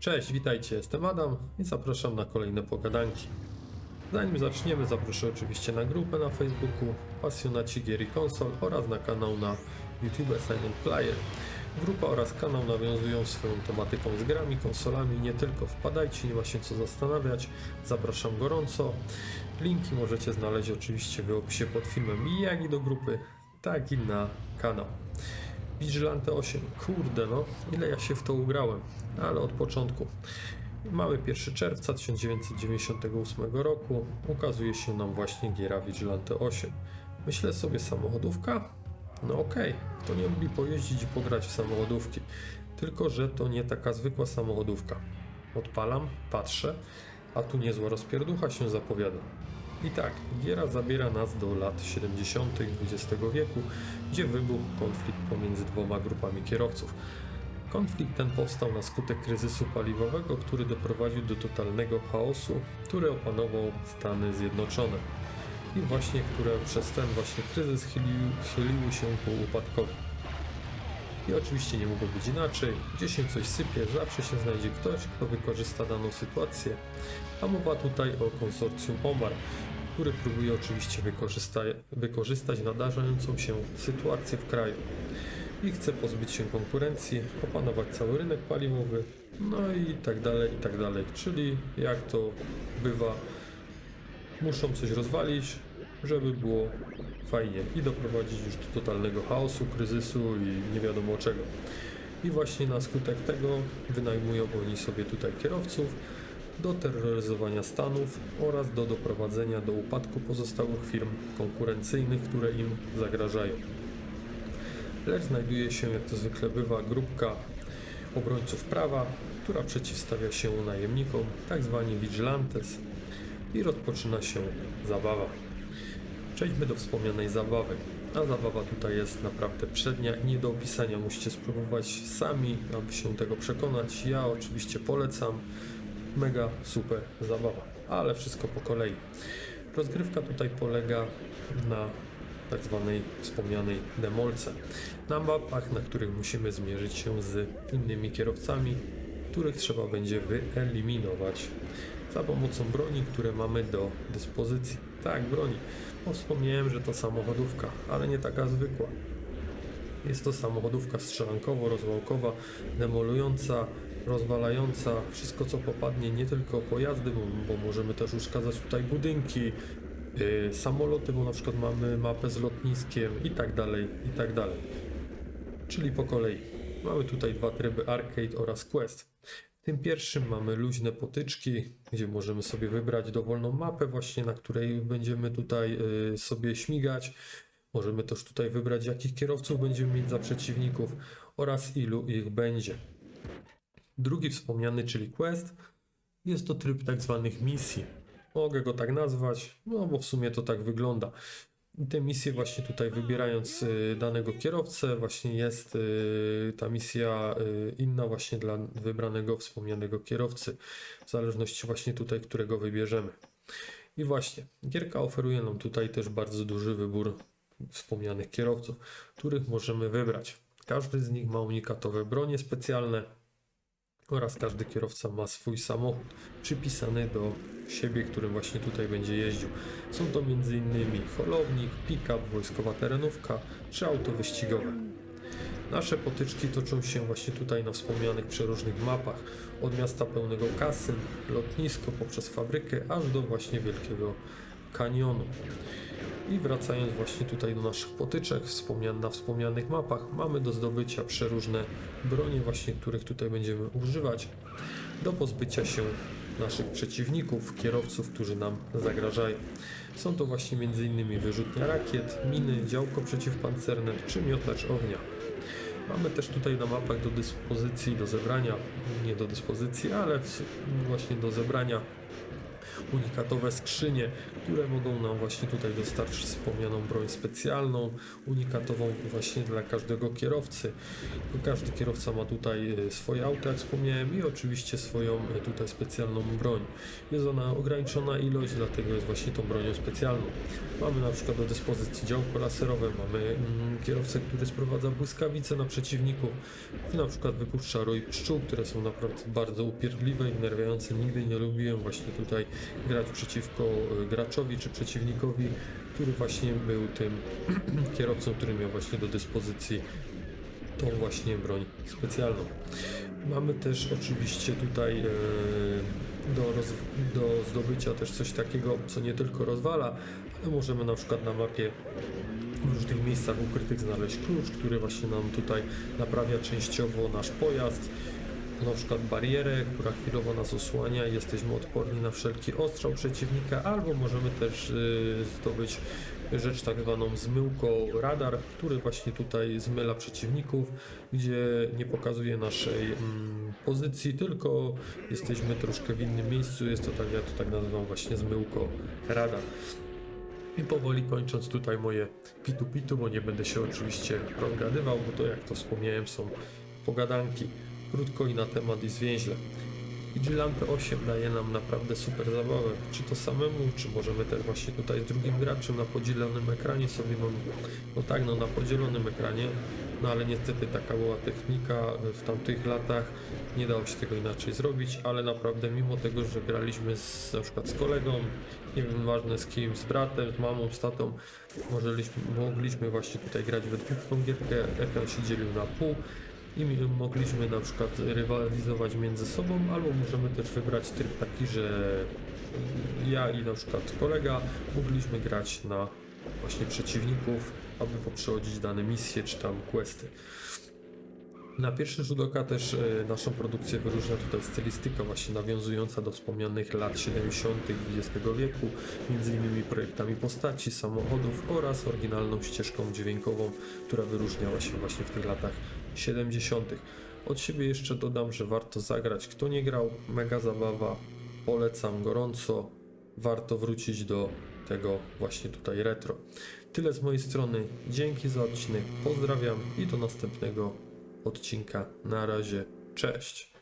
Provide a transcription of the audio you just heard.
Cześć, witajcie, jestem Adam i zapraszam na kolejne pogadanki. Zanim zaczniemy, zaproszę oczywiście na grupę na Facebooku Pasjonaci Gier i Konsol oraz na kanał na YouTube Silent Player. Grupa oraz kanał nawiązują swoją tematyką z grami, konsolami, nie tylko. Wpadajcie, nie ma się co zastanawiać. Zapraszam gorąco. Linki możecie znaleźć oczywiście w opisie pod filmem, jak i do grupy, tak i na kanał. Vigilante 8, kurde no, ile ja się w to ugrałem, ale od początku. Mamy 1 czerwca 1998 roku, ukazuje się nam właśnie giera Vigilante 8. Myślę sobie samochodówka? No okej, kto nie lubi pojeździć i pograć w samochodówki, tylko że to nie taka zwykła samochodówka. Odpalam, patrzę, a tu niezła rozpierducha się zapowiada. I tak, giera zabiera nas do lat 70. XX wieku, gdzie wybuchł konflikt pomiędzy dwoma grupami kierowców. Konflikt ten powstał na skutek kryzysu paliwowego, który doprowadził do totalnego chaosu, który opanował Stany Zjednoczone. I właśnie, które przez ten właśnie kryzys chyliły, chyliły się ku upadkowi. I oczywiście nie mogło być inaczej. Gdzie się coś sypie, zawsze się znajdzie ktoś, kto wykorzysta daną sytuację. A mowa tutaj o konsorcjum OMAR, który próbuje oczywiście wykorzysta wykorzystać nadarzającą się sytuację w kraju. I chce pozbyć się konkurencji, opanować cały rynek paliwowy, no i tak dalej, i tak dalej. Czyli jak to bywa, muszą coś rozwalić, żeby było fajnie i doprowadzić już do totalnego chaosu, kryzysu i nie wiadomo czego. I właśnie na skutek tego wynajmują oni sobie tutaj kierowców do terroryzowania Stanów oraz do doprowadzenia do upadku pozostałych firm konkurencyjnych, które im zagrażają. Lecz znajduje się, jak to zwykle bywa, grupka obrońców prawa, która przeciwstawia się najemnikom, tak zwani vigilantes, i rozpoczyna się zabawa. Przejdźmy do wspomnianej zabawy. A zabawa tutaj jest naprawdę przednia i nie do opisania. Musicie spróbować sami, aby się tego przekonać. Ja oczywiście polecam. Mega super zabawa, ale wszystko po kolei. Rozgrywka tutaj polega na tak zwanej wspomnianej demolce. Na mapach, na których musimy zmierzyć się z innymi kierowcami, których trzeba będzie wyeliminować za pomocą broni, które mamy do dyspozycji. Tak, broni. Bo wspomniałem, że to samochodówka, ale nie taka zwykła. Jest to samochodówka strzelankowo-rozwałkowa, demolująca, rozwalająca wszystko co popadnie, nie tylko pojazdy, bo, bo możemy też uszkadzać tutaj budynki, yy, samoloty, bo na przykład mamy mapę z lotniskiem i tak dalej, i tak dalej. Czyli po kolei. Mamy tutaj dwa tryby arcade oraz quest. W tym pierwszym mamy luźne potyczki, gdzie możemy sobie wybrać dowolną mapę właśnie, na której będziemy tutaj y, sobie śmigać. Możemy też tutaj wybrać, jakich kierowców będziemy mieć za przeciwników oraz ilu ich będzie. Drugi wspomniany, czyli quest, jest to tryb tak zwanych misji. Mogę go tak nazwać, no bo w sumie to tak wygląda. Te misje właśnie tutaj wybierając y, danego kierowcę, właśnie jest y, ta misja y, inna właśnie dla wybranego wspomnianego kierowcy, w zależności właśnie tutaj, którego wybierzemy. I właśnie, gierka oferuje nam tutaj też bardzo duży wybór wspomnianych kierowców, których możemy wybrać. Każdy z nich ma unikatowe bronie specjalne oraz każdy kierowca ma swój samochód przypisany do siebie, którym właśnie tutaj będzie jeździł. Są to m.in. holownik, pick-up, wojskowa terenówka czy auto wyścigowe. Nasze potyczki toczą się właśnie tutaj na wspomnianych przeróżnych mapach, od miasta pełnego kasyn, lotnisko poprzez fabrykę, aż do właśnie Wielkiego Kanionu. I wracając właśnie tutaj do naszych potyczek na wspomnianych mapach, mamy do zdobycia przeróżne bronie właśnie, których tutaj będziemy używać do pozbycia się naszych przeciwników, kierowców, którzy nam zagrażają. Są to właśnie m.in. wyrzutnia rakiet, miny, działko przeciwpancerne czy miotacz ognia. Mamy też tutaj na mapach do dyspozycji, do zebrania, nie do dyspozycji, ale właśnie do zebrania unikatowe skrzynie, które mogą nam właśnie tutaj dostarczyć wspomnianą broń specjalną, unikatową właśnie dla każdego kierowcy. Każdy kierowca ma tutaj e, swoje auto, jak wspomniałem, i oczywiście swoją e, tutaj specjalną broń. Jest ona ograniczona ilość, dlatego jest właśnie tą bronią specjalną. Mamy na przykład do dyspozycji działko laserowe, mamy mm, kierowcę, który sprowadza błyskawice na przeciwników, i na przykład wypuszcza rój pszczół, które są naprawdę bardzo upierdliwe i wnerwiające. Nigdy nie lubiłem właśnie tutaj grać przeciwko e, graczowi czy przeciwnikowi, który właśnie był tym kierowcą, który miał właśnie do dyspozycji tą właśnie broń specjalną. Mamy też oczywiście tutaj e, do, do zdobycia też coś takiego, co nie tylko rozwala, ale możemy na przykład na mapie w różnych miejscach ukrytych znaleźć klucz, który właśnie nam tutaj naprawia częściowo nasz pojazd. Na przykład barierę, która chwilowo nas osłania jesteśmy odporni na wszelki ostrzał przeciwnika, albo możemy też y, zdobyć rzecz tak zwaną zmyłko radar, który właśnie tutaj zmyla przeciwników, gdzie nie pokazuje naszej mm, pozycji, tylko jesteśmy troszkę w innym miejscu. Jest to tak, ja to tak nazywam właśnie zmyłko radar. I powoli kończąc tutaj moje pitu-pitu, bo nie będę się oczywiście rozgadywał, bo to jak to wspomniałem są pogadanki. Krótko i na temat i zwięźle. Vigilante 8 daje nam naprawdę super zabawę. Czy to samemu, czy możemy też właśnie tutaj z drugim graczem na podzielonym ekranie sobie mam. No tak, no na podzielonym ekranie. No ale niestety taka była technika w tamtych latach. Nie dało się tego inaczej zrobić, ale naprawdę mimo tego, że graliśmy z, na przykład z kolegą, nie wiem, ważne z kim, z bratem, z mamą, z tatą, mogliśmy, mogliśmy właśnie tutaj grać we dwóch tą gierkę, ekran się dzielił na pół i mogliśmy na przykład rywalizować między sobą, albo możemy też wybrać tryb taki, że ja i na przykład kolega mogliśmy grać na właśnie przeciwników, aby poprzechodzić dane misje czy tam questy. Na pierwszy rzut oka też e, naszą produkcję wyróżnia tutaj stylistyka właśnie nawiązująca do wspomnianych lat 70. XX wieku, między innymi projektami postaci, samochodów oraz oryginalną ścieżką dźwiękową, która wyróżniała się właśnie w tych latach 70. Od siebie jeszcze dodam, że warto zagrać. Kto nie grał, mega zabawa, polecam gorąco. Warto wrócić do tego właśnie tutaj retro. Tyle z mojej strony. Dzięki za odcinek. Pozdrawiam i do następnego odcinka. Na razie. Cześć.